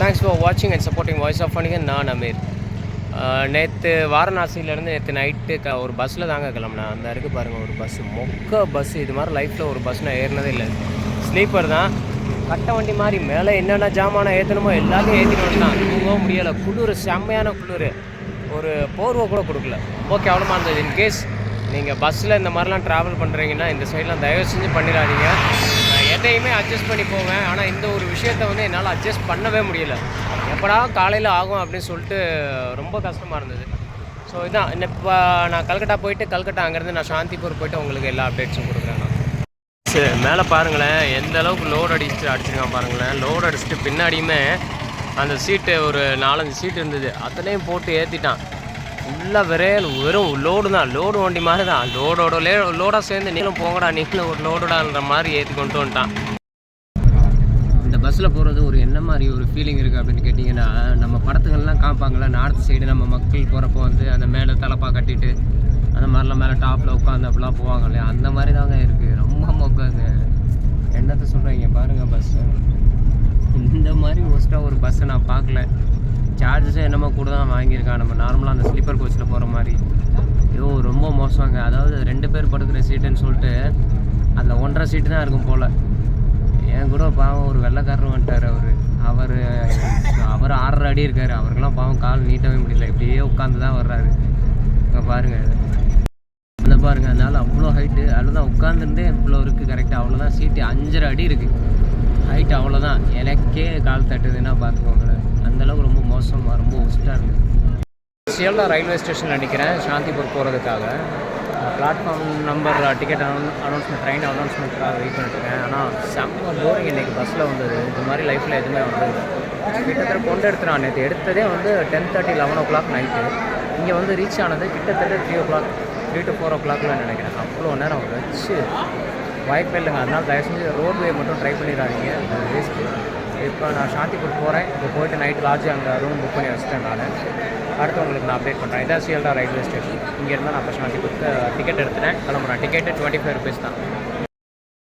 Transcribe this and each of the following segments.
Thanks for வாட்சிங் and supporting voice off பண்ணிங்க நான் அமீர். நேற்று வாரணாசியிலேருந்து நேற்று நைட்டு க ஒரு பஸ்ஸில் தாங்க கிளம்புனா. அந்த இருக்குது பாருங்கள் ஒரு பஸ்ஸு மொக்க பஸ் இது மாதிரி லைஃப்பில் ஒரு பஸ் நான் ஏறினதே இல்லை. ஸ்லீப்பர் தான். கட்ட வண்டி மாதிரி மேலே என்னென்ன ஜாமானம் ஏற்றணுமோ எல்லாத்தையும் ஏற்றிட்டு வந்துட்டான். தூங்கவும் முடியலை. குளிர் செம்மையான குளிர். ஒரு போர்வை கூட கொடுக்கல. ரொம்ப கேவலமாக இருந்தது இன்கேஸ் நீங்கள் பஸ்ஸில் இந்த மாதிரிலாம் ட்ராவல் பண்ணுறீங்கன்னா இந்த சைட்லாம் தயவு செஞ்சு பண்ணிடாதீங்க. எதையுமே அட்ஜஸ்ட் பண்ணி போவேன். ஆனால் இந்த ஒரு விஷயத்த வந்து என்னால் அட்ஜஸ்ட் பண்ணவே முடியல. எப்படா காலையில் ஆகும் அப்படின்னு சொல்லிட்டு ரொம்ப கஷ்டமாக இருந்தது. ஸோ இதான். இப்போ நான் கல்கட்டா போயிட்டு கல்கட்டா அங்கேருந்து நான் சாந்திப்பூர் போயிட்டு உங்களுக்கு எல்லா அப்டேட்ஸும் கொடுக்குறேன் நான். சரி மேலே பாருங்களேன். எந்த அளவுக்கு லோடு அடிச்சு அடிச்சிருக்கான் பாருங்களேன். லோடு அடிச்சுட்டு பின்னாடியுமே அந்த சீட்டு ஒரு நாலஞ்சு சீட்டு இருந்தது. அத்தனையும் போட்டு ஏற்றிட்டான் ஃபுல்லாக விரையல் வெறும் லோடு தான். லோடு வண்டி மாதிரி தான். லோடோட லே லோடாக சேர்ந்து நீங்களும் போங்கடா. நீங்களும் ஒரு லோடுடான்ற மாதிரி ஏற்றி கொண்டு வந்துட்டான். இந்த பஸ்ஸில் போகிறது ஒரு என்ன மாதிரி ஒரு ஃபீலிங் இருக்குது அப்படின்னு கேட்டிங்கன்னா நம்ம படத்துங்கள்லாம் காமிப்பாங்களே நார்த் சைடு நம்ம மக்கள் போகிறப்போ வந்து அந்த மேலே தலப்பா கட்டிட்டு அந்த மாதிரிலாம் மேலே டாப்பில் உட்காந்து அப்படிலாம் போவாங்க இல்லையா? அந்த மாதிரி தாங்க இருக்குது ரொம்ப உட்காந்து என்னத்தை சொல்கிறீங்க பாருங்கள் பஸ்ஸு இந்த மாதிரி ஒஸ்ட்டாக ஒரு பஸ்ஸை நான் பார்க்கல. சார்ஜஸும் என்னமோ கூட தான் வாங்கியிருக்கான். நம்ம நார்மலாக அந்த ஸ்லீப்பர் கோச்சில் போகிற மாதிரி. ஐயோ ரொம்ப மோசங்க அதாவது ரெண்டு பேர் படுக்கிற சீட்டுன்னு சொல்லிட்டு அதில் ஒன்றரை சீட்டு தான் இருக்கும் போல். என் கூட பாவம் ஒரு வெள்ளைக்காரர் வந்துட்டார் அவர். அவர் அவர் ஆறரை அடி இருக்கார். அவருக்கெல்லாம் பாவம் கால் நீட்டவே முடியல. இப்படியே உட்காந்து தான் வர்றாரு. இங்கே பாருங்கள் அந்த பாருங்கள் அதனால் அவ்வளோ ஹைட்டு அதில் தான் உட்காந்துருந்தே இவ்வளோ இருக்குது கரெக்டாக அவ்வளோதான். சீட்டு அஞ்சரை அடி இருக்குது ஹைட் அவ்வளோதான். எனக்கே கால் தட்டுதுன்னா பார்த்துக்கோங்களேன் அந்தளவுக்கு ரொம்ப மோசமாக ரொம்ப ஒஸ்ட்டாக இருக்குது சியல்டா ரயில்வே ஸ்டேஷனில் நிற்கிறேன் சாந்திபூர் போகிறதுக்காக platform number ticket அனௌன் announcement train அனௌன்ஸ்மெண்ட்டுக்காக வெயிட் பண்ணிட்டுருக்கேன். ஆனால் செம்ம போரிங் இன்றைக்கி பஸ்ஸில் வந்தது. இந்த மாதிரி லைஃப்பில் எதுவுமே வந்தது கிட்டத்தட்ட கொண்டு எடுத்துறான் நேற்று எடுத்ததே வந்து ten thirty eleven o'clock night இங்கே வந்து ரீச் ஆனது கிட்டத்தட்ட three o'clock three to four ஓ கிளாக்லாம் நினைக்கிறேன். அவ்வளோ நேரம் வச்சு. வாய்ப்பே இல்லைங்க. அதனால் தயவு செஞ்சு ரோட்வே மட்டும் ட்ரை பண்ணிடாதீங்க. வேஸ்ட்டு இப்போ நான் சாந்திபூர் போகிறேன் இப்போ போயிட்டு நைட் லாட்ஜ் அங்கே ரூம் புக் பண்ணி வச்சுட்டேன் நான். அடுத்து உங்களுக்கு நான் அப்டேட் பண்ணுறேன் இதான் சிஎல்டா ரயில்வே ஸ்டேஷன் இங்கேருந்து நான் இப்போ சாந்திபூருக்கு டிக்கெட் எடுத்துட்டேன். கிளம்புறேன். டிக்கெட்டு டுவெண்ட்டி ஃபைவ் ருபீஸ் தான்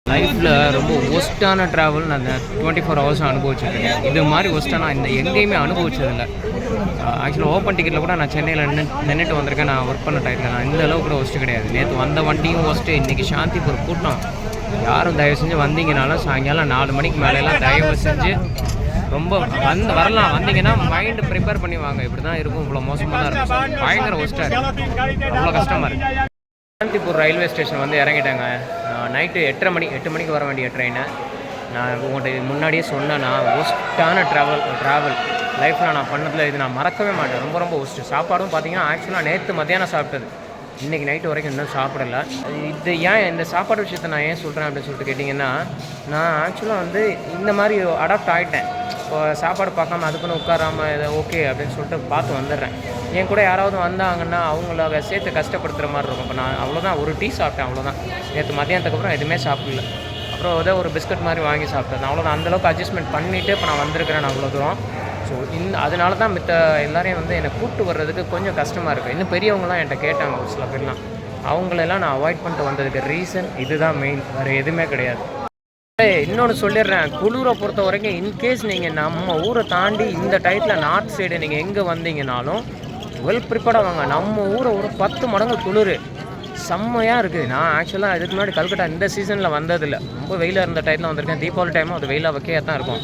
லைஃப்பில் ரொம்ப ஒஸ்ட்டான ட்ராவல் நான் அந்த டுவெண்ட்டி ஃபோர் ஹவர்ஸ் அனுபவிச்சிருக்கேன். இது மாதிரி ஒஸ்ட்டாக நான் இந்த எங்கேயுமே அனுபவிச்சதில்லை. ஆக்சுவலாக ஓப்பன் டிக்கெட்டில் கூட நான் சென்னையில் நின்று நின்றுட்டு வந்திருக்கேன். நான் ஒர்க் பண்ண டைத்தில் நான் இந்த அளவுக்கு கூட ஒஸ்ட்டு கிடையாது. நேற்று வந்த வண்டியும் ஒஸ்ட்டு இன்றைக்கி சாந்திபூர் கூட்டம் யாரும் தயவு செஞ்சு வந்தீங்கனாலும் சாயங்காலம் நாலு மணிக்கு மேலெல்லாம் தயவு செஞ்சு ரொம்ப வந்து வரலாம். வந்தீங்கன்னா மைண்டு ப்ரிப்பேர் பண்ணி வாங்க. இப்படி தான் இருக்கும். இவ்வளோ மோசமாக தான் இருக்கும். பயங்கர ஒஸ்டாக இருக்குது அவ்வளோ கஷ்டமாக இருக்குது சாந்திபூர் ரயில்வே ஸ்டேஷன் வந்து இறங்கிட்டாங்க. நைட்டு எட்டரை மணி எட்டு மணிக்கு வர வேண்டிய ட்ரெயினை நான் உங்கள்கிட்ட இது முன்னாடியே சொன்னேன். நான் ஒஸ்ட்டான ட்ராவல் ட்ராவல் லைஃப்பில் நான் பண்ணதில் இது நான் மறக்கவே மாட்டேன். ரொம்ப ரொம்ப ஒஸ்ட்டு சாப்பாடும் பார்த்தீங்கன்னா ஆக்சுவலாக நேற்று மத்தியானம் சாப்பிட்டது. இன்றைக்கி நைட்டு வரைக்கும் இன்னும் சாப்பிடல. இது ஏன் இந்த சாப்பாடு விஷயத்த நான் ஏன் சொல்கிறேன் அப்படின்னு சொல்லிட்டு கேட்டிங்கன்னா நான் ஆக்சுவலாக வந்து இந்த மாதிரி அடாப்ட் ஆகிட்டேன் இப்போ சாப்பாடு பார்க்காம அதுக்குன்னு உட்காராமல் இதை ஓகே அப்படின்னு சொல்லிட்டு பார்த்து வந்துடுறேன். என் கூட யாராவது வந்தாங்கன்னா அவங்கள சேர்த்து கஷ்டப்படுத்துகிற மாதிரி இருக்கும். இப்போ நான் அவ்வளோதான் ஒரு டீ சாப்பிட்டேன் அவ்வளோதான் நேற்று மதியானத்துக்கு அப்புறம் எதுவுமே சாப்பிடல. அப்புறம் ஏதோ ஒரு பிஸ்கட் மாதிரி வாங்கி சாப்பிட்டேன். அவ்வளோதான் அந்தளவுக்கு அட்ஜஸ்ட்மெண்ட் பண்ணிவிட்டு இப்போ நான் வந்திருக்கிறேன் அவ்வளோ தூரம். ஸோ இந்த அதனால தான் மித்த எல்லாரையும் வந்து என்னை கூப்பிட்டு வர்றதுக்கு கொஞ்சம் கஷ்டமாக இருக்குது இன்னும் பெரியவங்களாம் என்கிட்ட கேட்டாங்க ஒரு சில பேர்லாம். அவங்களெல்லாம் நான் அவாய்ட் பண்ணிட்டு வந்ததுக்கு ரீசன் இதுதான் மெயின் வேறு எதுவுமே கிடையாது. இன்னொன்று சொல்லிடுறேன். குளிரை பொறுத்த வரைக்கும் இன்கேஸ் நீங்கள் நம்ம ஊரை தாண்டி இந்த டயத்தில் நார்த் சைடு நீங்கள் எங்கே வந்தீங்கனாலும் வெல் ப்ரிப்பேர்டாக வாங்க. நம்ம ஊரை ஒரு பத்து மடங்கு குளிர். செம்மையாக இருக்குது நான் ஆக்சுவலாக இதுக்கு முன்னாடி கல்கட்டா இந்த சீசனில் வந்ததில்லை. ரொம்ப வெயிலாக இருந்த டைத்தில் வந்திருக்கேன். தீபாவளி டைமும் அது வெயிலாக வைக்கையாக தான் இருக்கும்.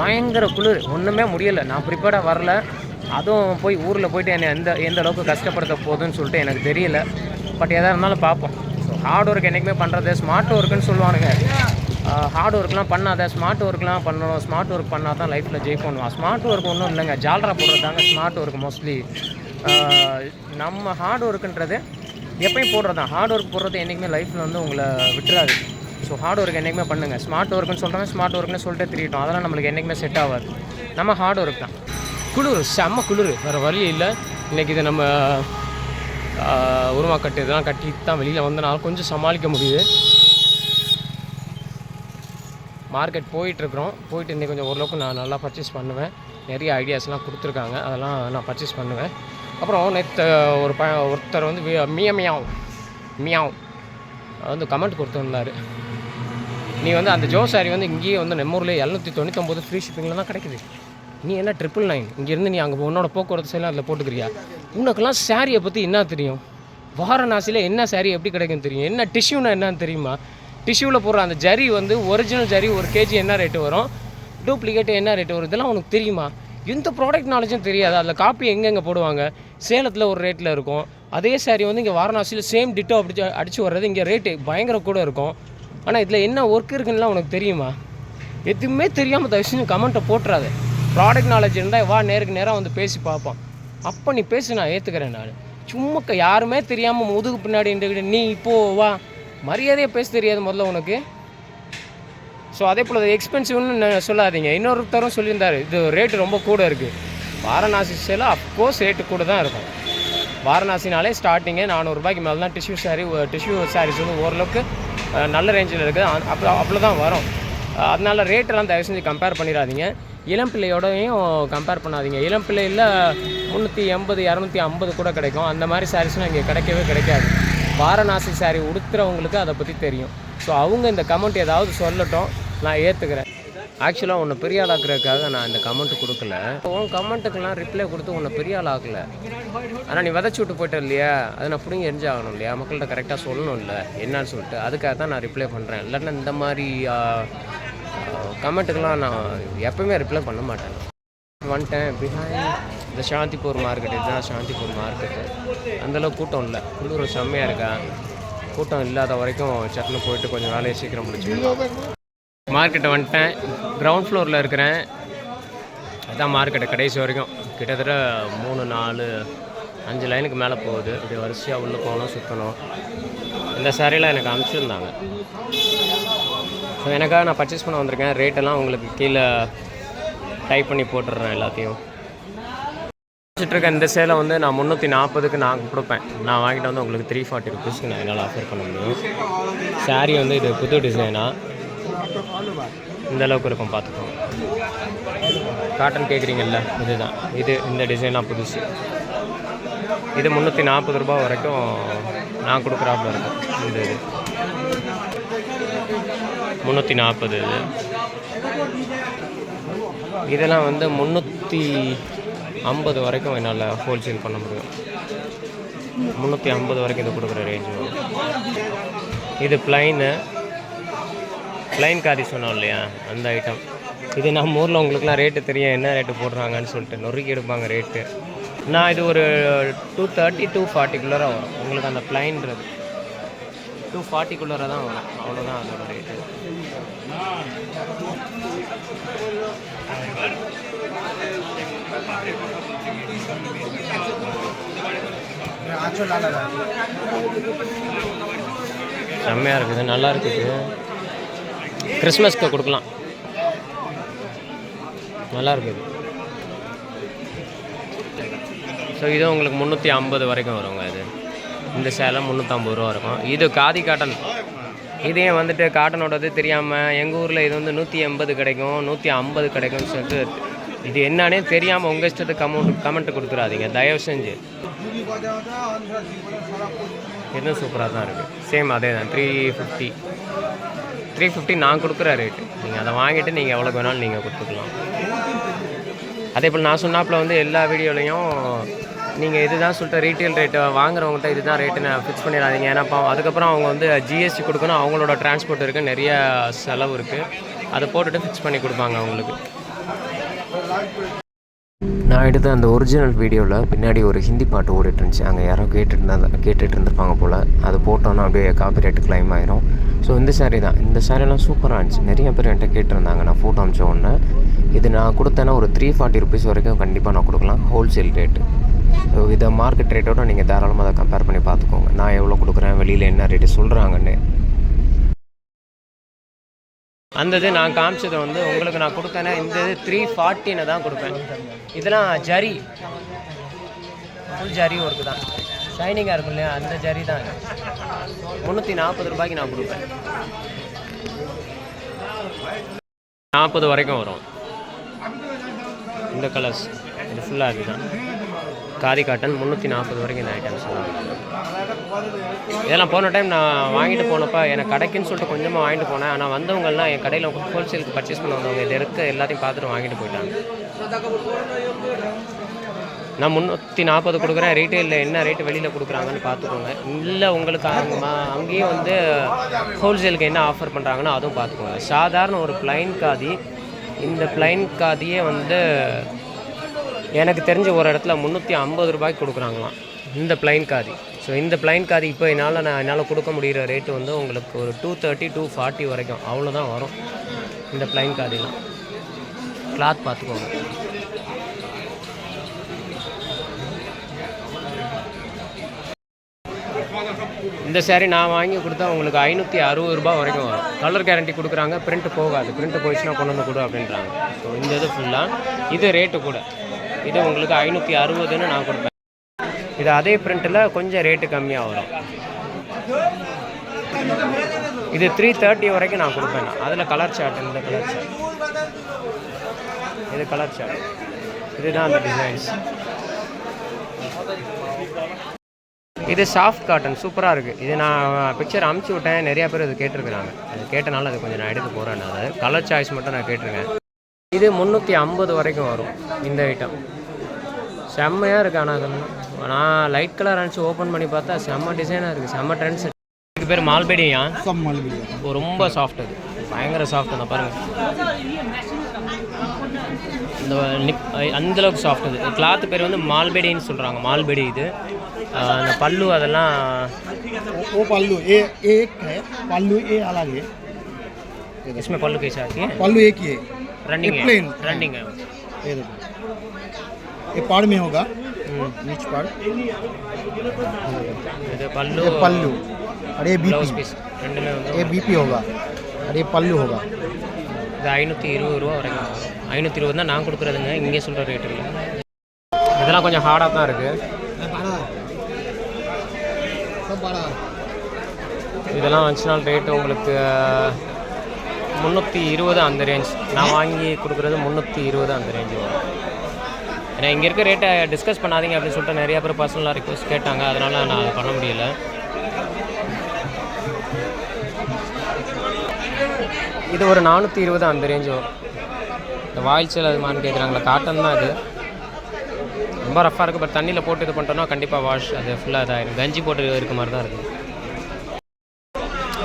பயங்கர குளிர். ஒன்றுமே முடியலை. நான் ப்ரிப்பேர்டாக வரல. அதுவும் போய் ஊரில் போயிட்டு என்னை எந்த எந்த அளவுக்கு கஷ்டப்படுத்த போகுதுன்னு சொல்லிட்டு எனக்கு தெரியல. பட் எதாக இருந்தாலும் பார்ப்போம். ஸோ ஹார்ட் ஒர்க் என்றைக்குமே பண்ணுறது ஸ்மார்ட் ஒர்க்குன்னு சொல்லுவானுங்க. ஹார்ட் ஒர்க்லாம் பண்ணாத. ஸ்மார்ட் ஒர்க்லாம் பண்ணணும். ஸ்மார்ட் ஒர்க் பண்ணால் தான் லைஃப்பில் ஜெயிக் பண்ணுவான். ஸ்மார்ட் ஒர்க் ஒன்றும் இல்லைங்க. ஜால்ரா போடுறதாங்க ஸ்மார்ட் ஒர்க் மோஸ்ட்லி நம்ம ஹார்ட் ஒர்க்குன்றது எப்பயும் போடுறது தான். ஹார்ட் ஒர்க் போடுறது என்றைக்குமே லைஃப்பில் வந்து உங்களை விட்டுறாது. ஸோ ஹார்ட் ஒர்க் என்றைக்குமே பண்ணுங்கள் ஸ்மார்ட் ஒர்க்குன்னு சொல்கிறாங்க ஸ்மார்ட் ஒர்க்னு சொல்லிட்டு திரிட்டோம் அதெல்லாம் நம்மளுக்கு என்றைக்குமே செட் ஆகாது. நம்ம ஹார்ட் ஒர்க் தான். குளிர் செம்ம குளிர். வேறு வழி இல்லை. இன்றைக்கி இதை நம்ம உருவாக்கட்டு இதெல்லாம் கட்டி தான் வெளியில் வந்தனால கொஞ்சம் சமாளிக்க முடியுது. மார்க்கெட் போயிட்டுருக்குறோம் போயிட்டு இன்றைக்கி கொஞ்சம் ஓரளவுக்கு நான் நல்லா பர்ச்சேஸ் பண்ணுவேன். நிறைய ஐடியாஸ்லாம் கொடுத்துருக்காங்க. அதெல்லாம் நான் பர்ச்சேஸ் பண்ணுவேன். அப்புறம் நேற்று ஒரு ப ஒருத்தர் வந்து வி- மிய மியாவ் மியாவ். வந்து கமெண்ட் கொடுத்துருந்தாரு நீ வந்து அந்த ஜோ சாரி வந்து இங்கேயே வந்து நெம்மூரில் எழுநூற்றி தொண்ணூத்தொம்பது ஃப்ரீ ஷிப்பிங்கில் தான் கிடைக்குது. நீ என்ன ட்ரிபிள் நைன் இங்கேருந்து நீ அங்கே உன்னோட போக்குவரத்து செயலாம் அதில் போட்டுக்கிறியா? உனக்கெல்லாம் சாரியை பற்றி என்ன தெரியும்? வாரணாசியில் என்ன சாரி எப்படி கிடைக்கும் தெரியும்? என்ன டிஷ்யூனா என்னன்னு தெரியுமா? டிஷ்யூவில் போடுற அந்த ஜரி வந்து ஒரிஜினல் ஜரி ஒரு கேஜி என்ன ரேட்டு வரும்? டூப்ளிகேட் என்ன ரேட்டு வரும்? இதெல்லாம் உனக்கு தெரியுமா? எந்த ப்ராடக்ட் நாலேஜும் தெரியாது. அதில் காப்பி எங்கெங்கே போடுவாங்க? சேலத்தில் ஒரு ரேட்டில் இருக்கும். அதே சாரீ வந்து இங்கே வாரணாசியில் சேம் டிட்டோ அடிச்சு அடிச்சு வர்றது இங்கே ரேட்டு பயங்கர கூட இருக்கும். ஆனால் இதில் என்ன ஒர்க் இருக்குன்னா உனக்கு தெரியுமா? எதுவுமே தெரியாமல் தயவு செஞ்சு கமெண்ட்டை போட்டுறாது. ப்ராடக்ட் நாலேஜ் இருந்தால் வா நேருக்கு நேராக வந்து பேசி பார்ப்போம். அப்போ நீ பேசி நான் ஏற்றுக்கிறேன் நான். சும்மா யாருமே தெரியாமல் முதுகு பின்னாடி நீ இப்போ வா. மரியாதையாக பேச தெரியாது முதல்ல உனக்கு. ஸோ அதே போல் எக்ஸ்பென்சிவ்னு சொல்லாதீங்க. இன்னொருத்தரும் சொல்லியிருந்தார் இது ரேட்டு ரொம்ப கூட இருக்குது வாரணாசி சேலை அஃப்கோர்ஸ் ரேட்டு கூட தான் இருக்கும். வாரணாசினாலே ஸ்டார்டிங்கே நானூறுரூபாய்க்கு மேலே தான் டிஷ்யூ சாரி டிஷ்யூ சாரீஸ் வந்து ஓரளவுக்கு நல்ல ரேஞ்சில் இருக்குது. அப்போ அவ்வளோ தான் வரும். அதனால் அதனால ரேட்டெல்லாம் தயவு செஞ்சு கம்பேர் பண்ணிடாதீங்க. இளம் பிள்ளையோடையும் கம்பேர் பண்ணாதீங்க. இளம் பிள்ளையில் முந்நூற்றி எண்பது இரநூத்தி ஐம்பது கூட கிடைக்கும். அந்த மாதிரி சாரீஸ்லாம் இங்கே கிடைக்கவே கிடைக்காது. வாரணாசி சாரி உடுத்துறவங்களுக்கு அதை பற்றி தெரியும். ஸோ அவங்க இந்த கமெண்ட் ஏதாவது சொல்லட்டும். நான் ஏற்றுக்கிறேன் ஆக்சுவலாக உன்னை பெரிய ஆளாக்குறதுக்காக நான் இந்த கமெண்ட் கொடுக்கல. உன் கமெண்ட்டுக்கெல்லாம் ரிப்ளை கொடுத்து உன்னை பெரிய ஆளாக்கல. ஆனால் நீ விதச்சி விட்டு போயிட்ட இல்லையா? அதை நான் பிடிங்க எரிஞ்சாகணும் இல்லையா? மக்கள்கிட்ட கரெக்டாக சொல்லணும் இல்லை என்னன்னு சொல்லிட்டு அதுக்காக தான் நான் ரிப்ளை பண்ணுறேன் இல்லைன்னா இந்த மாதிரி கமெண்ட்டுக்கெல்லாம் நான் எப்பவுமே ரிப்ளை பண்ண மாட்டேன். வந்துட்டேன். பிஹைண்ட் இந்த சாந்திப்பூர் மார்க்கெட் இதுதான் சாந்திப்பூர் மார்க்கெட்டு அந்தளவுக்கு கூட்டம் இல்லை. குளிர் செம்மையாக இருக்கா? கூட்டம் இல்லாத வரைக்கும் சட்டுன்னு போயிட்டு கொஞ்சம் வேலையை சீக்கிரம் முடிச்சுக்கலாம். மார்க்கெட்டை வந்துட்டேன். கிரவுண்ட் ஃப்ளோரில் இருக்கிறேன். அதுதான் மார்க்கெட்டு கடைசி வரைக்கும். கிட்டத்தட்ட மூணு நாலு அஞ்சு லைனுக்கு மேலே போகுது. இப்படி வரிசையாக உள்ளே போகணும் சுற்றணும் இந்த சாரியெலாம் எனக்கு அனுப்பிச்சிருந்தாங்க. ஸோ எனக்காக நான் பர்ச்சேஸ் பண்ண வந்திருக்கேன். ரேட்டெல்லாம் உங்களுக்கு கீழே டைப் பண்ணி போட்டுடுறேன் எல்லாத்தையும். வச்சுட்ருக்க இந்த சேலை வந்து நான் முந்நூற்றி நாற்பதுக்கு நான் கொடுப்பேன். நான் வாங்கிட்டு வந்து உங்களுக்கு த்ரீ ஃபார்ட்டி ருபீஸ்க்கு நான் என்னால் ஆஃபர் பண்ண முடியும். Saree வந்து இது புது டிசைனாக இந்த அளவுக்கு இருக்கும் பார்த்துக்கோங்க. காட்டன் கேட்குறீங்கல்ல இதுதான். இது இந்த டிசைன்லாம் புதுசு. இது முந்நூற்றி நாற்பது ரூபாய் வரைக்கும் நான் கொடுக்குறாப்புல இருக்கும் இந்த இது. முந்நூற்றி நாற்பது இது. இதெல்லாம் வந்து முந்நூற்றி ஐம்பது வரைக்கும் என்னால் ஹோல்சேல் பண்ண முடியும். முந்நூற்றி ஐம்பது வரைக்கும் இது கொடுக்குற ரேஞ்சு இது பிளைனு ப்ளைன் காதி சொன்னோம் இல்லையா? அந்த ஐட்டம் இது நம்ம ஊரில் உங்களுக்குலாம் ரேட்டு தெரியும். என்ன ரேட்டு போடுறாங்கன்னு சொல்லிட்டு நொறுக்கி எடுப்பாங்க ரேட்டு நான் இது ஒரு டூ தேர்ட்டி டூ ஃபார்ட்டிக்குள்ளராக வரும். உங்களுக்கு அந்த பிளைன்றது டூ ஃபார்ட்டிக்குள்ளராக தான் வரும். அவ்வளோதான் அதோட ரேட்டு செம்மையாக இருக்குது. நல்லா இருக்குது. கிறிஸ்மஸ்க்கு கொடுக்கலாம். நல்லா இருக்குது ஸோ இது உங்களுக்கு முந்நூற்றி ஐம்பது வரைக்கும் வருங்க இது. இந்த சேலை முந்நூற்றம்பது ரூபா இருக்கும். இது காதி காட்டன். இதே வந்துட்டு காட்டனோடது தெரியாமல் எங்கள் ஊரில் இது வந்து நூற்றி எண்பது கிடைக்கும் நூற்றி ஐம்பது கிடைக்கும்னு சொல்லிட்டு இது என்னன்னே தெரியாமல் உங்கள் இஷ்டத்துக்கு கமெண்ட் கமெண்ட் கொடுத்துடாதீங்க தயவு செஞ்சு. இன்னும் சூப்பராக தான் இருக்குது சேம் அதே தான் த்ரீ ஃபிஃப்டி த்ரீ ஃபிஃப்டி நான் கொடுக்குற ரேட்டு நீங்கள் அதை வாங்கிட்டு நீங்கள் எவ்வளோக்கு வேணாலும் நீங்கள் கொடுத்துக்கலாம். அதே போல் நான் சொன்னாப்பில் வந்து எல்லா வீடியோலையும் நீங்கள் இதுதான் சொல்லிட்டு ரீட்டைல் ரேட்டு வாங்குறவங்கள்ட்ட இதுதான் ரேட்டு நான் ஃபிக்ஸ் பண்ணிடாதீங்க. ஏன்னா அதுக்கப்புறம் அவங்க வந்து ஜிஎஸ்டி கொடுக்கணும். அவங்களோட டிரான்ஸ்போர்ட் இருக்குது நிறைய செலவு இருக்குது அதை போட்டுட்டு ஃபிக்ஸ் பண்ணி கொடுப்பாங்க அவங்களுக்கு. நான் எடுத்த அந்த ஒரிஜினல் வீடியோவில் பின்னாடி ஒரு ஹிந்தி பாட்டு ஓடிட்டு இருந்துச்சு. அங்கே யாரோ கேட்டுட்டு இருந்தா கேட்டுட்டு இருந்திருப்பாங்க போல். அது போட்டோன்னா அப்படியே காப்பி ரேட்டு கிளைம் ஆயிரும். ஸோ இந்த saree தான். இந்த சாரீலாம் சூப்பராக இருந்துச்சு. நிறைய பேர் என்கிட்ட கேட்டிருந்தாங்க. நான் ஃபோட்டோ அமிச்ச உடனே. இது நான் கொடுத்தேன்னா ஒரு த்ரீ ஃபார்ட்டி ருபீஸ் வரைக்கும் கண்டிப்பாக நான் கொடுக்கலாம். ஹோல்சேல் ரேட்டு ஸோ இதை மார்க்கெட் ரேட்டோட நீங்கள் தாராளமாக அதை கம்பேர் பண்ணி பார்த்துக்கோங்க. நான் எவ்வளோ கொடுக்குறேன்? வெளியில் என்ன ரேட்டு சொல்கிறாங்கன்னு அந்த இது நான் காமிச்சது வந்து உங்களுக்கு நான் கொடுத்தேன்னா இந்த இது த்ரீ ஃபார்ட்டின்னு தான் கொடுப்பேன். இதெல்லாம் ஜரி. ஃபுல் ஜரி ஒர்க்கு தான். ஷைனிங்காக இருக்கும் இல்லையா? அந்த ஜரி தான் முந்நூற்றி நாற்பது ரூபாய்க்கு நான் கொடுப்பேன். நாற்பது வரைக்கும் வரும். இந்த கலர்ஸ் இது ஃபுல்லாக இதுதான். காதி காட்டன் முந்நூற்றி நாற்பது வரைக்கும் இந்த ஐட்டம்ஸ் இதெல்லாம் போன டைம் நான் வாங்கிட்டு போனப்போ எனக்கு கடைக்குன்னு சொல்லிட்டு கொஞ்சமாக வாங்கிட்டு போனேன். ஆனால் வந்தவங்கலாம் என் கடையில் ஹோல்சேலுக்கு பர்ச்சேஸ் பண்ண வந்தவங்க இது இருக்க எல்லாத்தையும் பார்த்துட்டு வாங்கிட்டு போயிட்டாங்க. நான் முந்நூற்றி நாற்பது கொடுக்குறேன். ரீட்டெயிலில் என்ன ரேட்டு வெளியில் கொடுக்குறாங்கன்னு பார்த்துக்கோங்க. இல்லை உங்களுக்கு அங்க- அங்கேயும் வந்து ஹோல்சேலுக்கு என்ன ஆஃபர் பண்ணுறாங்கன்னு அதுவும் பார்த்துக்கோங்க. சாதாரண ஒரு பிளைன் காதி இந்த பிளைன் காதியே வந்து எனக்கு தெரிஞ்ச ஒரு இடத்துல முந்நூற்றி ஐம்பது ரூபாய்க்கு கொடுக்குறாங்களாம். இந்த பிளைன் காதி. ஸோ இந்த பிளைன் காதி இப்போ என்னால் நான் என்னால் கொடுக்க முடிகிற ரேட்டு வந்து உங்களுக்கு ஒரு டூ தேர்ட்டி டூ ஃபார்ட்டி வரைக்கும். அவ்வளோதான் வரும். இந்த பிளைன் காதிலாம். கிளாத் பார்த்துக்கோங்க. இந்த சேரீ நான் வாங்கி கொடுத்தா உங்களுக்கு ஐநூற்றி அறுபது ரூபாய் வரைக்கும் வரும். கலர் கேரண்டி கொடுக்குறாங்க. பிரிண்ட் போகாது. பிரிண்ட் போயிடுச்சுன்னா கொண்டு வந்து கொடு அப்படின்றாங்க. ஸோ இந்த இது ஃபுல்லாக இது ரேட்டு கூட. இது உங்களுக்கு ஐநூற்றி அறுபதுன்னு நான் கொடுப்பேன். இது அதே பிரிண்ட்டில் கொஞ்சம் ரேட்டு கம்மியாக வரும். இது த்ரீ தேர்ட்டி வரைக்கும் நான் கொடுப்பேன். அதில் கலர் சார்ட் இந்த கலர் சார்ட் இது கலர் சார்ட் இதுதான் அந்த டிசைன்ஸ் இது சாஃப்ட் காட்டன் சூப்பராக இருக்குது இது நான் பிக்சர் அமுச்சு விட்டேன். நிறையா பேர் இது கேட்டிருக்கிறாங்க. அது கேட்டனால அது கொஞ்சம் நான் எடுத்து போகிறேன் நான் அது கலர் சாய்ஸ் மட்டும் நான் கேட்டிருக்கேன். இது முந்நூற்றி ஐம்பது வரைக்கும் வரும் இந்த ஐட்டம் செம்மையாக இருக்குது ஆனால் அதெல்லாம் நான் லைட் கலர் அனுப்பிச்சு ஓப்பன் பண்ணி பார்த்தா செம்ம டிசைனாக இருக்குது செம்ம ட்ரெண்ட்ஸ் இதுக்கு பேர் மால்பெடியா सब माल भी है இப்போ ரொம்ப சாஃப்ட் அது பயங்கர சாஃப்ட் அந்த பாருங்க இந்த நிப் அந்த அளவுக்கு சாஃப்ட் அது கிளாத் பேர் வந்து மால்பெடின்னு சொல்கிறாங்க மால்பெடி இது ஆஹ் அந்த பல்லு அதெல்லாம் वो- वो पल्लू ये ये एक है पल्लू ये अलग है इसमें पल्लू कैसे आती है पल्लू एक ही है रनिंग ये है plain। रनिंग है ये देखो ये पाड़ में होगा हम्म, नीच पाड़ இது பல்லு ये पल्लू और ये ப்ளவுஸ் बीपी பீஸ் ரெண்டுமே வந்து ये बीपी होगा और ये पल्लू होगा இது ஐநூற்றி இருபது ரூபா வரைக்கும் வரும் ஐநூற்றி இருபது தான் நான் கொடுக்குறதுங்க இங்கே சொல்கிற ரேட் இல்லை இதெல்லாம் கொஞ்சம் ஹார்டாக தான் இருக்குது सब बड़ा இதெல்லாம் வந்துச்சுனால் ரேட்டு உங்களுக்கு முந்நூற்றி இருபது அந்த ரேஞ்ச் நான் வாங்கி கொடுக்குறது முந்நூற்றி இருபது அந்த ரேஞ்ச் வரும் ஏன்னா இங்கே இருக்க ரேட்டை டிஸ்கஸ் பண்ணாதீங்க அப்படின்னு சொல்லிட்டு நிறைய பேர் பர்சனலாக ரிக்வஸ்ட் கேட்டாங்க. அதனால் நான் அது பண்ண முடியல. இது ஒரு நானூற்றி இருபது அந்த ரேஞ்ச் வரும் இந்த வாயில் சேல் அதுமான்னு கேட்குறாங்களா காட்டன் தான் இது. ரொம்ப ரஃப்பாக இருக்குது பட் தண்ணியில் போட்டு இது பண்ணிட்டோம்னா கண்டிப்பாக வாஷ் அது ஃபுல்லாக இதாகிடும் கஞ்சி போட்டு இருக்க மாதிரி தான் இருக்குது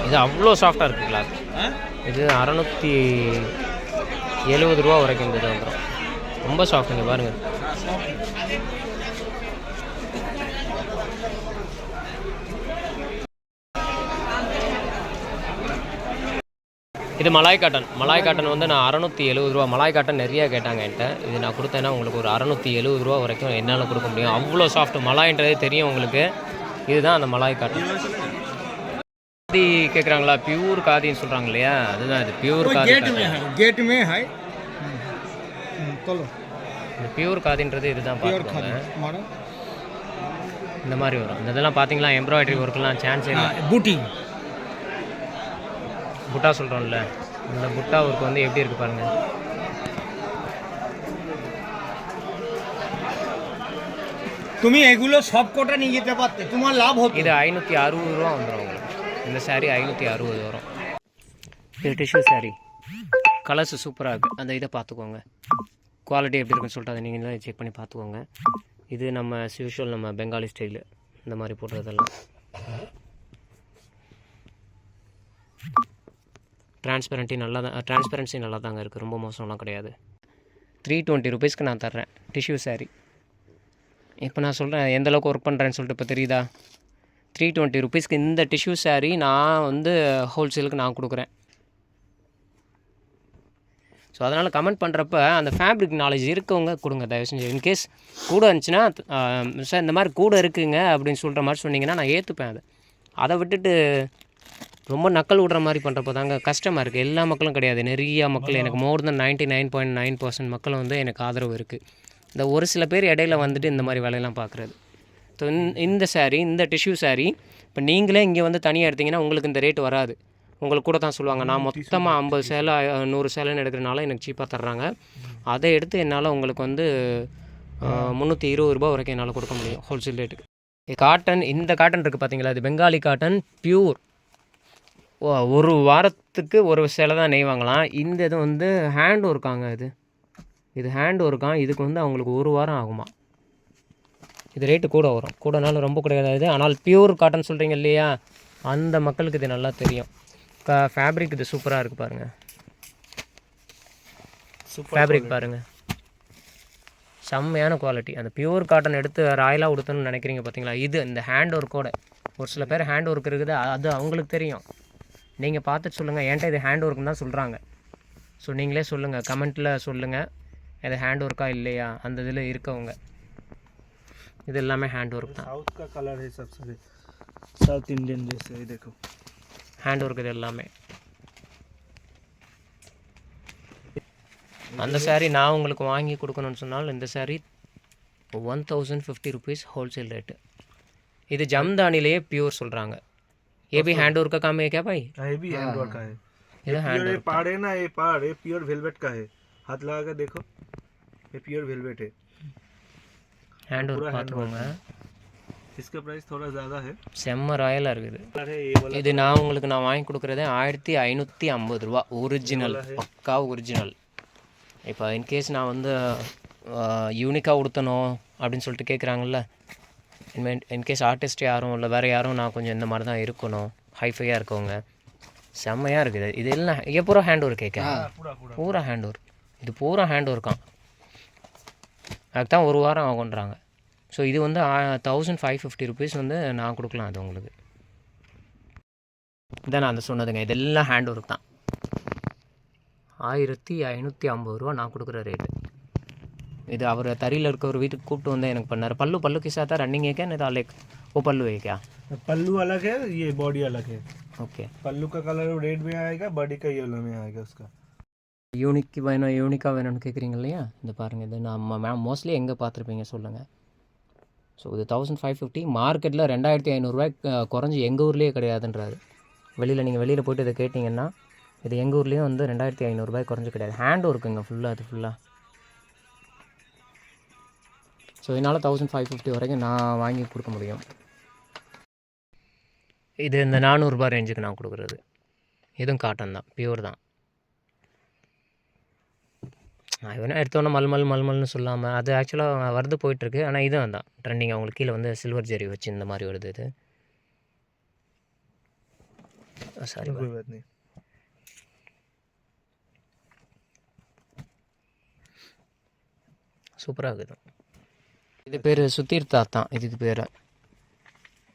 இது அவ்வளோ சாஃப்டாக இருக்குது கிளாத் இது அறநூற்றி எழுபது ரூபா வரைக்கும் இந்த இது வந்துடும் ரொம்ப சாஃப்ட்டுங்க பாருங்கள் இது மலாய் காட்டன். மலாய் காட்டன் வந்து நான் அறநூற்றி எழுபது ரூபா மலாய் காட்டன் நிறையா கேட்டாங்க என்கிட்ட. இது நான் கொடுத்தேன்னா உங்களுக்கு ஒரு அறநூற்றி எழுபது ரூபா வரைக்கும் என்னால் கொடுக்க முடியும். அவ்வளோ சாஃப்ட் மலாயின்றதே தெரியும் உங்களுக்கு. இதுதான் அந்த மலாய் காட்டன். காதி கேட்குறாங்களா பியூர் காதின்னு சொல்கிறாங்க இல்லையா? அதுதான் இது. பியூர் காதி கேட்டுமே ஹை தொலை. இந்த பியூர் காதின்றது இதுதான் பியூர் காதி மாடல் இந்த மாதிரி வரும். அந்த இதெல்லாம் பார்த்தீங்களா? எம்ப்ராய்டரி ஒர்க்லாம் சான்ஸ் பூட்டி புட்டா சொல்கிறோம்ல இந்த புட்டா ஒர்க் வந்து எப்படி இருக்கு பாருங்கள் তুমি এগুলো সব কটা নিয়ে যেতে পারতে তোমার লাভ হতো। இது ஐநூற்றி அறுபது ரூபா வந்துடும் உங்களுக்கு. இந்த சாரீ ஐநூற்றி அறுபது வரும். இது டிஷ்யூ சாரீ கலர்ஸ் சூப்பராக இருக்குது அந்த இதை பார்த்துக்கோங்க. குவாலிட்டி எப்படி இருக்குன்னு சொல்லிட்டு அதை நீங்களே செக் பண்ணி பார்த்துக்கோங்க. இது நம்ம யூஷுவல் நம்ம பெங்காலி ஸ்டைலு இந்த மாதிரி போடுறதெல்லாம். டிரான்ஸ்பெரண்ட்டி நல்லா தான் டிரான்ஸ்பெரன்சி நல்லா தாங்க இருக்குது ரொம்ப மோசம்லாம் கிடையாது. த்ரீ டுவெண்ட்டி ருபீஸ்க்கு நான் தர்றேன். Tissue saree. இப்போ நான் சொல்கிறேன் எந்த அளவுக்கு ஒர்க் பண்ணுறேன்னு சொல்லிட்டு இப்போ தெரியுதா? த்ரீ டுவெண்ட்டி ருபீஸ்க்கு இந்த டிஷ்யூ saree நான் வந்து ஹோல்சேலுக்கு நான் கொடுக்குறேன். ஸோ அதனால் கமெண்ட் பண்ணுறப்ப அந்த ஃபேப்ரிக் நாலேஜ் இருக்கவங்க கொடுங்க. தயவு செஞ்சு இன்கேஸ் கூட இருந்துச்சுன்னா சார் இந்த மாதிரி கூட இருக்குங்க அப்படின்னு சொல்கிற மாதிரி சொன்னீங்கன்னா நான் ஏற்றுப்பேன் அதை. அதை விட்டுட்டு ரொம்ப நக்கல் விடுற மாதிரி பண்ணுறப்போ தாங்க கஷ்டமாக இருக்குது எல்லா மக்களும் கிடையாது. நிறைய மக்கள் எனக்கு more than ninety nine point nine percent மக்கள் வந்து எனக்கு ஆதரவு இருக்குது இந்த ஒரு சில பேர் இடையில வந்துட்டு இந்த மாதிரி வேலையெல்லாம் பார்க்குறது ஸோ இந்த சாரீ இந்த டிஷ்யூ சாரீ இப்போ நீங்களே இங்கே வந்து தனியாக எடுத்தீங்கன்னா உங்களுக்கு இந்த ரேட் வராது. உங்களுக்கு கூட தான் சொல்லுவாங்க. நான் மொத்தமாக ஐம்பது சேலை நூறு சேலைன்னு எடுக்கிறனால எனக்கு சீப்பாக தர்றாங்க. அதை எடுத்து என்னால் உங்களுக்கு வந்து முந்நூற்றி இருபது ரூபா வரைக்கும் என்னால் கொடுக்க முடியும் ஹோல்சேல் ரேட்டுக்கு காட்டன் இந்த காட்டன் இருக்குது பார்த்தீங்களா இது பெங்காலி காட்டன் பியூர் ஒரு வாரத்துக்கு ஒரு சேலை தான் நெய்வாங்களாம் இந்த இது வந்து ஹேண்ட் ஒர்க்காங்க இது. இது ஹேண்ட் ஒர்க்காம் இதுக்கு வந்து அவங்களுக்கு ஒரு வாரம் ஆகுமா? இது ரேட்டு கூட வரும். கூடனாலும் ரொம்ப கிடையாது. ஆனால் பியூர் காட்டன் சொல்கிறீங்க இல்லையா? அந்த மக்களுக்கு இது நல்லா தெரியும். க ஃபேப்ரிக் இது சூப்பராக இருக்குது பாருங்கள் ஃபேப்ரிக் பாருங்கள் செம்மையான குவாலிட்டி அந்த பியூர் காட்டன் எடுத்து ராயலாக உடுத்தணும்னு நினைக்கிறீங்க பார்த்தீங்களா இது இந்த ஹேண்ட் ஒர்க்கோட ஒரு சில பேர் ஹேண்ட் ஒர்க் இருக்குது அது அவங்களுக்கு தெரியும் நீங்கள் பார்த்து சொல்லுங்கள் என்கிட்ட இது ஹேண்ட் ஒர்க்குன்னு தான் சொல்கிறாங்க ஸோ நீங்களே சொல்லுங்கள் கமெண்ட்டில் சொல்லுங்கள் இது ஹேண்ட் ஒர்க்கா இல்லையா அந்த இதில் இருக்கவங்க இது எல்லாமே ஹேண்ட் ஒர்க் தான் साउथ का कलर है सबसे साउथ इंडियन जैसे ये देखो ஹேண்ட் ஒர்க் இது எல்லாமே அந்த saree நான் உங்களுக்கு வாங்கி கொடுக்கணும்னு சொன்னால் இந்த saree one thousand fifty rupees wholesale rate இது ஜம்தானிலேயே பியூர் சொல்கிறாங்க ये भी हैंड वर्क का काम है क्या भाई हाँ, ये भी हैंड वर्क का है ये हैंड प्योर ये पाड़ है ना ये पाड़ ये प्योर वेलवेट का है हाथ लगा कर देखो ये प्योर वेलवेट है ஹேண்ட் ஒர்க் पूरा hand பார்த்துக்கோங்க इसका प्राइस थोड़ा ज़्यादा है செம்ம ராயலாக இருக்குது कलर है ये वाला இது நான் உங்களுக்கு நான் வாங்கி கொடுக்குறது ஆயிரத்தி ஐநூற்றி ஐம்பது ரூபா ஒரிஜினல் பக்கா ஒரிஜினல் இப்போ இன்கேஸ் நான் வந்து யூனிக்காக உடுத்தணும் அப்படின்னு சொல்லிட்டு கேட்குறாங்கல்ல இன்மெண்ட் இன்கேஸ் ஆர்டிஸ்ட் யாரும் இல்லை வேறு யாரும் நான் கொஞ்சம் இந்த மாதிரி தான் இருக்கணும் ஹைஃபையாக இருக்கவங்க செம்மையாக இருக்குது இது எல்லாம் இது பூரா ஹேண்ட் ஒர்க் கேட்க पूरा पूरा பூரா ஹேண்ட் ஒர்க் இது பூரா ஹேண்ட் ஒர்க்காம் அதுக்கு தான் ஒரு வாரம் ஆகுன்றாங்க ஸோ இது வந்து தௌசண்ட் ஃபைவ் ஃபிஃப்டி ருபீஸ் வந்து நான் கொடுக்கலாம் அது உங்களுக்கு இதான் நான் அந்த சொன்னதுங்க இதெல்லாம் ஹேண்ட் ஒர்க் தான் ஆயிரத்தி ஐநூற்றி ஐம்பது ரூபா நான் கொடுக்குற ரேட்டு இது அவர் தறியில் இருக்க ஒரு வீட்டுக்கு கூப்பிட்டு வந்து எனக்கு பண்ணார் பல்லு பல்லு கிசா தான் ரன்னிங் है क्या नहीं तो अलग वो पल्लू है क्या पल्लू अलग है ये बॉडी अलग है ओके पल्लू का कलर रेड में आएगा बॉडी का येलो में आएगा उसका யூனிக் வேணும் யூனிக்காக வேணும்னு கேட்குறீங்க இல்லையா இந்த பாருங்கள் இது நம்ம மேம் மோஸ்ட்லி எங்கே பார்த்துருப்பீங்க சொல்லுங்கள் ஸோ இது தௌசண்ட் ஃபைவ் ஃபிஃப்டி மார்க்கெட்டில் ரெண்டாயிரத்தி ஐநூறுரூவாய் குறைஞ்சி எங்கள் ஊர்லேயே கிடையாதுன்றாரு. வெளியில் நீங்கள் வெளியில் போயிட்டு இதை கேட்டிங்கன்னா இது எங்கள் ஊர்லேயும் வந்து ரெண்டாயிரத்தி ஐநூறுரூபாய் குறைஞ்சி கிடையாது. ஹேண்ட் ஒர்க்குங்க ஃபுல்லாக அது ஃபுல்லாக ஸோ இதனால் தௌசண்ட் ஃபைவ் ஃபிஃப்டி வரைக்கும் நான் வாங்கி கொடுக்க முடியும். இது இந்த நானூறுரூபா ரேஞ்சுக்கு நான் கொடுக்குறது. இதுவும் காட்டன் தான் பியூர் தான். இவனும் எடுத்தோன்னே மல்மல் மல்மல்னு சொல்லாமல் அது ஆக்சுவலாக வருது போயிட்டுருக்கு. ஆனால் இதுவும் தான் ட்ரெண்டிங் அவங்களுக்கு கீழே வந்து சில்வர் ஜெரி வச்சு இந்த மாதிரி வருது இது. சாரி சூப்பராக இருக்குது. இது பேர் சுத்தீர்த்தா தான். இது பேர்.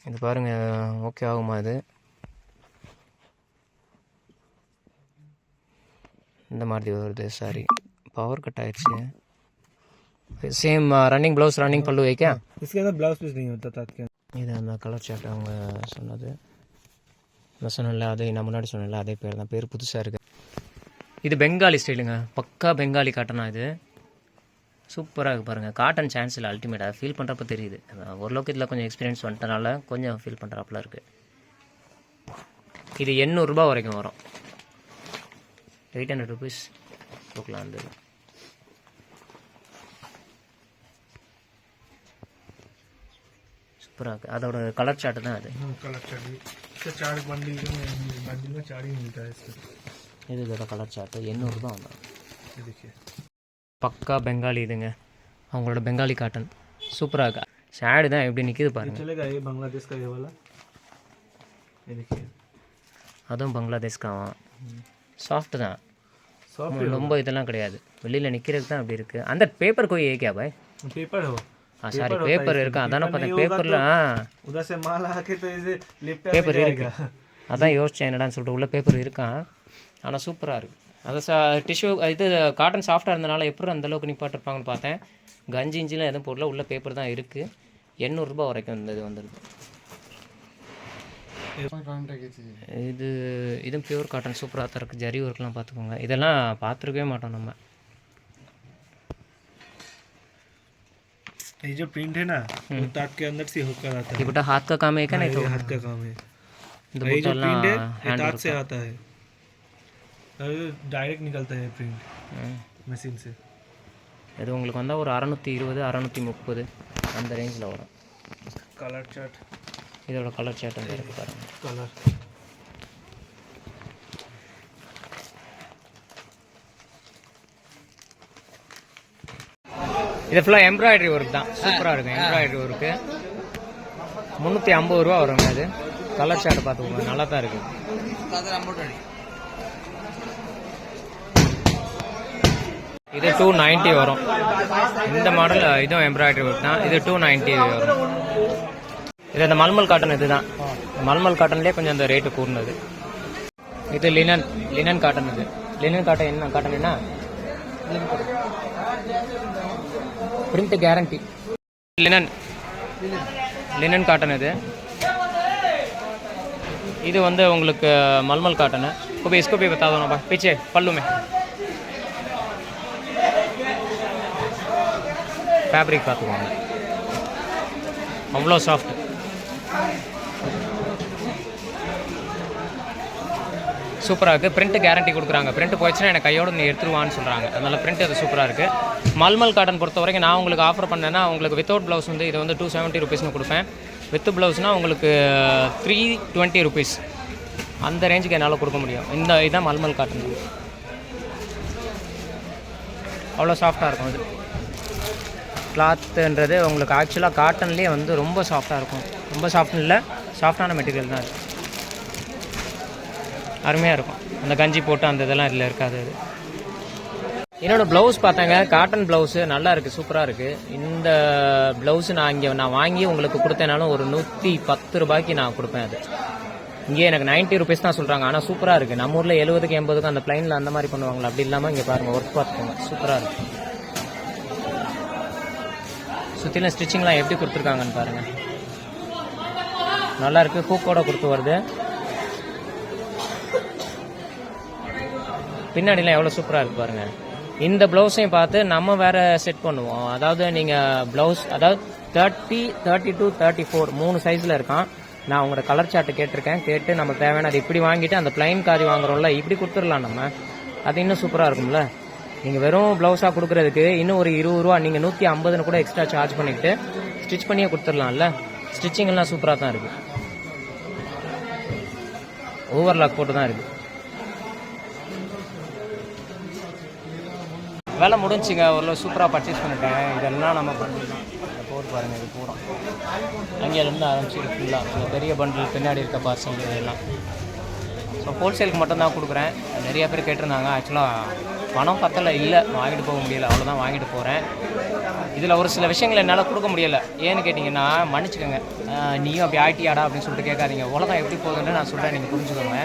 இது பாருங்கள் ஓகே ஆகுமா இது? இந்த மாதிரி வருது சாரி பவர் கட் ஆயிடுச்சு சேம் ரன்னிங் ப்ளவுஸ் ரன்னிங் பல்லு வைக்க इसके अंदर ब्लाउज पीस नहीं होता था के இது அந்த கலர் சார்ட் அவங்க சொன்னது நான் சொன்னேன்ல அதே நான் முன்னாடி சொன்னேன்ல அதே பேர் தான் பேர் புதுசாக இருக்குது இது பெங்காலி ஸ்டைலுங்க பக்கா பெங்காலி காட்டனா இது சூப்பராக இருக்கு பாருங்கள் காட்டன் சான்ஸ் இல்லை அல்டிமேட்டாக ஃபீல் பண்ணுறப்ப தெரியுது அஹ் ஓரளவுக்கு இதில் கொஞ்சம் எக்ஸ்பீரியன்ஸ் வந்துட்டனால கொஞ்சம் ஃபீல் பண்ணுறாப்புல இருக்குது இது எண்ணூறுரூபா வரைக்கும் வரும் எயிட் ஹண்ட்ரட் ருபீஸ் கொடுக்கலாம் அந்த சூப்பராக இருக்குது அதோட கலர் சார்ட் தான் அது. கலர் சார்ட் சார்ட் பண்ணி சாடி இது இதோட கலர் சார்ட்டு எண்ணூறு தான் இதுக்கு. பக்கா பெங்காலி இதுங்க. அவங்களோட பெங்காலி காட்டன் சூப்பராக இருக்கா? தான் எப்படி நிற்கிது பாருங்க. பங்களாதேஷ் இதுக்கு. அதுவும் பங்களாதேஷ்காவான் சாஃப்ட் தான். ரொம்ப இதெல்லாம் கிடையாது. வெளியில் நிற்கிறதுக்கு தான் அப்படி இருக்குது அந்த பேப்பர் கோய் ஏக்கியா பாய்? பேப்பர் ஆ சாரி. பேப்பர் இருக்கும் அதான பார்த்தேன் இது பேப்பர் இருக்கா. அதான் யோசிச்சேன் என்னடான்னு சொல்லிட்டு உள்ள பேப்பர் இருக்கான் ஆனால் சூப்பராக இருக்குது அது சா டிஷ்யூ இது காட்டன் சாஃப்டாக இருந்தனால எப்படி அந்தளவுக்கு நிப்பாட்டிருப்பாங்கன்னு பார்த்தேன். கஞ்சி இஞ்சிலாம் எதுவும் பொருளில் உள்ள பேப்பர் தான் இருக்குது எண்ணூறுரூபா வரைக்கும் இந்த இது வந்துருக்கு. இது இதுவும் பியூர் காட்டன் சூப்பராக தான் இருக்குது ஜரி ஒர்க்லாம் பார்த்துக்கோங்க. இதெல்லாம் பார்த்துருக்கவே மாட்டோம் நம்ம. ये जो प्रिंट है ना वो ताक के अंदर से होकर आता है ये बेटा हाथ का काम है क्या नहीं तो ये हाथ का काम है இந்த और ये जो புட்டெல்லாம் प्रिंट है ये hand ताक work से आता है और ये डायरेक्ट निकलता है प्रिंट ம். मशीन से இது உங்களுக்கு வந்தால் ஒரு அறநூற்றி இருபது அறநூற்றி முப்பது அந்த ரேஞ்சில் வரும் कलर चार्ट இதோட கலர் சேட் வந்து இருக்குது பாருங்கள் कलर இது ஃபுல்லாக எம்ப்ராய்டரி ஒர்க் தான். சூப்பராக இருக்கும். எம்ப்ராய்டரி ஒர்க்கு முந்நூற்றி ஐம்பது ரூபா வருங்க அது. கலர் ஷார்ட் பார்த்துக்கோங்க. நல்லா தான் இருக்கு இது டூ நைன்ட்டி வரும். இந்த மாடல் இதுவும் எம்ப்ராய்டரி ஒர்க் தான். இது டூ நைன்ட்டி வரும். இது அந்த மல்மல் காட்டன் இதுதான். மல்மல் காட்டன்லேயே கொஞ்சம் அந்த ரேட்டு கூடுனது. இது லினன் லினன் காட்டன் இது. லினன் காட்டன் என்ன? காட்டன் என்ன? print guarantee linen linen cotton இது இது வந்து உங்களுக்கு மல்மல் காட்டன் को इसको भी बता दो ना भाई पीछे पल्लू में ஃபேப்ரிக் பார்த்துக்கோங்க அவ்வளோ சாஃப்ட் சூப்பராக இருக்குது பிரிண்ட் கேரண்டி கொடுக்குறாங்க. பிரிண்ட் போயிடுச்சுன்னா எனக்கு கையோட நீ எடுத்துருவான்னு சொல்கிறாங்க அதனால் பிரிண்ட் அது சூப்பராக இருக்குது மல்மல் காட்டன் பொறுத்த வரைக்கும் நான் உங்களுக்கு ஆஃபர் பண்ணேன்னா உங்களுக்கு வித்தவுட் ப்ளவுஸ் வந்து இது வந்து டூ செவன்ட்டி ருபீஸ்னு கொடுப்பேன். வித் ப்ளவுஸ்னால் உங்களுக்கு த்ரீ டுவெண்ட்டி ருபீஸ் அந்த ரேஞ்சுக்கு என்னால் கொடுக்க முடியும். இந்த இதுதான் மல்மல் காட்டன் அவ்வளோ சாஃப்டாக இருக்கும் அது கிளாத்துன்றது உங்களுக்கு ஆக்சுவலாக காட்டன்லேயே வந்து ரொம்ப சாஃப்டாக இருக்கும். ரொம்ப சாஃப்ட் இல்லை சாஃப்டான மெட்டீரியல் தான் இருக்குது அருமையாக இருக்கும். அந்த கஞ்சி போட்டு அந்த இதெல்லாம் இதில் இருக்காது அது. என்னோட ப்ளவுஸ் பார்த்தாங்க காட்டன் ப்ளவுஸு நல்லா இருக்குது சூப்பராக இருக்குது இந்த ப்ளவுஸ் நான் இங்கே நான் வாங்கி உங்களுக்கு கொடுத்தேனாலும் ஒரு நூற்றி பத்து ரூபாய்க்கு நான் கொடுப்பேன் அது. இங்கே எனக்கு 90 ருபீஸ் தான் சொல்கிறாங்க ஆனால் சூப்பராக இருக்குது நம்ம ஊரில் எழுபதுக்கு எண்பதுக்கு அந்த பிளைனில் அந்த மாதிரி பண்ணுவாங்களா அப்படி இல்லாமல் இங்கே பாருங்கள் ஒர்க் பார்த்துக்கோங்க சூப்பராக இருக்குது சுற்றிலும் ஸ்டிச்சிங்லாம் எப்படி கொடுத்துருக்காங்கன்னு பாருங்கள் நல்லா இருக்கு. கொடுத்து வருது. பின்னாடிலாம் எவ்வளோ சூப்பராக இருக்கு பாருங்க. இந்த ப்ளவுஸையும் பார்த்து நம்ம வேற செட் பண்ணுவோம். அதாவது நீங்கள் ப்ளவுஸ் அதாவது thirty thirty two thirty four மூணு சைஸில் இருக்கான். நான் உங்களோட கலர் சார்ட்டு கேட்டிருக்கேன். கேட்டு நம்ம தேவையான அது இப்படி வாங்கிட்டு அந்த பிளைன் காதி வாங்குறோம்ல இப்படி கொடுத்துடலாம் நம்ம. அது இன்னும் சூப்பராக இருக்கும்ல. நீங்கள் வெறும் ப்ளவுஸாக கொடுக்குறதுக்கு இன்னும் ஒரு இருபது ரூபா நீங்கள் நூற்றி ஐம்பதுன்னு கூட எக்ஸ்ட்ரா சார்ஜ் பண்ணிக்கிட்டு ஸ்டிச் பண்ணியே கொடுத்துடலாம்ல. ஸ்டிச்சிங்கெல்லாம் சூப்பராக தான் இருக்குது ஓவர்லாக் போட்டு தான் இருக்குது வேலை முடிஞ்சுங்க ஓரளவு சூப்பராக பர்ச்சேஸ் பண்ணிட்டேன். இதெல்லாம் நம்ம பண்டில் போர் போட்டு பாருங்கள் இது பூரா. அங்கேருந்து ஆரம்பிச்சு ஃபுல்லாக இந்த பெரிய பண்டில் பின்னாடி இருக்க பார்சல் இதெல்லாம். ஸோ ஹோல்சேலுக்கு மட்டும்தான் கொடுக்குறேன். நிறைய பேர் கேட்டிருந்தாங்க. ஆக்சுவலாக பணம் பத்தலை இல்லை. வாங்கிட்டு போக முடியல. அவ்வளோதான் வாங்கிட்டு போகிறேன் இதில் ஒரு சில விஷயங்கள் என்னால் கொடுக்க முடியல. ஏன்னு கேட்டிங்கன்னா மன்னிச்சுக்கோங்க. நீயும் அப்படி ஆயிட்டியாடா அப்படின்னு சொல்லிட்டு கேட்காதீங்க. உலகம் எப்படி போகுதுன்னு நான் சொல்கிறேன் நீங்கள் புரிஞ்சுக்கோங்க.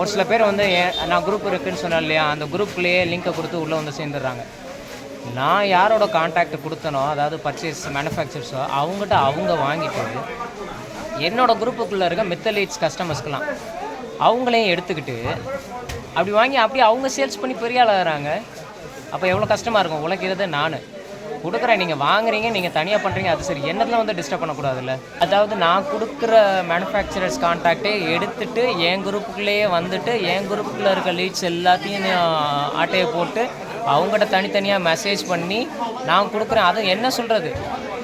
ஒரு சில பேர் வந்து ஏன் நான் குரூப் இருக்குன்னு சொன்னேன் இல்லையா அந்த குரூப்லேயே லிங்கை கொடுத்து உள்ளே வந்து சேர்ந்துடுறாங்க. நான் யாரோட கான்டாக்ட் கொடுத்தனோ அதாவது பர்ச்சேஸ் மேனுஃபேக்சர்ஸோ அவங்ககிட்ட அவங்க வாங்கிட்டு என்னோடய குரூப்புக்குள்ளே இருக்க மித்தலீட்ஸ் கஸ்டமர்ஸ்க்கெலாம் அவங்களையும் எடுத்துக்கிட்டு அப்படி வாங்கி அப்படியே அவங்க சேல்ஸ் பண்ணி பெரிய ஆளாகிறாங்க. அப்போ எவ்வளோ கஷ்டமாக இருக்கும்? உழைக்கிறது நான். கொடுக்குறேன் நீங்கள் வாங்குறீங்க நீங்கள் தனியாக பண்ணுறீங்க அது சரி. என்னத்தில் வந்து டிஸ்டர்ப் பண்ணக்கூடாதுல்ல? அதாவது நான் கொடுக்குற மேனுஃபேக்சரர்ஸ் கான்டாக்டே எடுத்துட்டு என் குரூப்புக்குள்ளேயே வந்துட்டு என் குரூப்புக்குள்ளே இருக்க லீட்ஸ் எல்லாத்தையும் ஆட்டையை போட்டு அவங்ககிட்ட தனித்தனியாக மெசேஜ் பண்ணி நான் கொடுக்குறேன். அது என்ன சொல்கிறது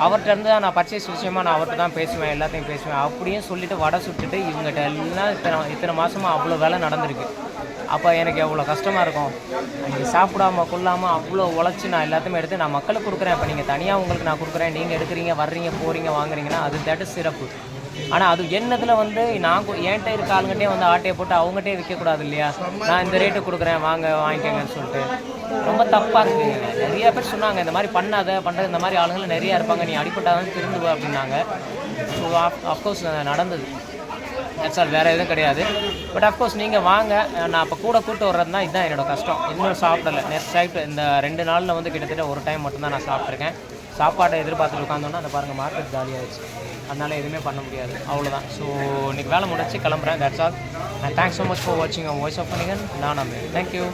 அவர்கிட்ட இருந்து தான் நான் பர்ச்சேஸ் விஷயமா நான் அவர்கிட்ட தான் பேசுவேன் எல்லாத்தையும் பேசுவேன். அப்படியும் சொல்லிவிட்டு வடை சுட்டுட்டு இவங்ககிட்ட எல்லாம் இத்தனை இத்தனை மாதமாக அவ்வளோ வேலை நடந்திருக்கு. அப்போ எனக்கு எவ்வளோ கஷ்டமாக இருக்கும்? நீங்கள் சாப்பிடாம கொள்ளாமல் அவ்வளோ உழைச்சி நான் எல்லாத்தையுமே எடுத்து நான் மக்களுக்கு கொடுக்குறேன். இப்போ நீங்கள் தனியாக உங்களுக்கு நான் கொடுக்குறேன். நீங்கள் எடுக்கிறீங்க வர்றீங்க போகிறீங்க வாங்குறீங்கன்னா அது தட்டு சிறப்பு. ஆனால் அது என்னத்தில் வந்து நான் என்கிட்ட இருக்க ஆளுங்கிட்டே வந்து ஆட்டையை போட்டு அவங்ககிட்டே விற்கக்கூடாது இல்லையா? நான் இந்த ரேட்டு கொடுக்குறேன் வாங்க வாங்கிக்கங்கன்னு சொல்லிட்டு. ரொம்ப தப்பாக இருக்குங்க நிறைய பேர் சொன்னாங்க இந்த மாதிரி பண்ணாத பண்ணுறது இந்த மாதிரி ஆளுங்களும் நிறையா இருப்பாங்க. நீ அடிப்பட்டாதான் திருந்துவ அப்படின்னாங்க. ஸோ அஃப்கோர்ஸ் நடந்தது. தட்ஸ் ஆல் வேறு எதுவும் கிடையாது. பட் அஃப்கோர்ஸ் நீங்கள் வாங்க. நான் இப்போ கூட கூட்டு வர்றது தான் இதுதான் என்னோட கஷ்டம். இன்னும் சாப்பிடல. நெக்ஸ்ட் சாப்பிட்டு இந்த ரெண்டு நாளில் வந்து கிட்டத்தட்ட ஒரு டைம் மட்டும்தான் நான் சாப்பிட்ருக்கேன் சாப்பாட்டை எதிர்பார்த்துட்டு உட்காந்தோன்னா அந்த பாருங்கள் மார்க்கெட் ஜாலியாகிடுச்சு அதனால் எதுவுமே பண்ண முடியாது. அவ்வளோதான் ஸோ இன்றைக்கி வேலை முடிச்சு கிளம்புறேன். That's all and thanks so much for வாட்சிங் வாய்ஸ் ஆஃப் பண்ணிங்கன் நான் தேங்க்யூ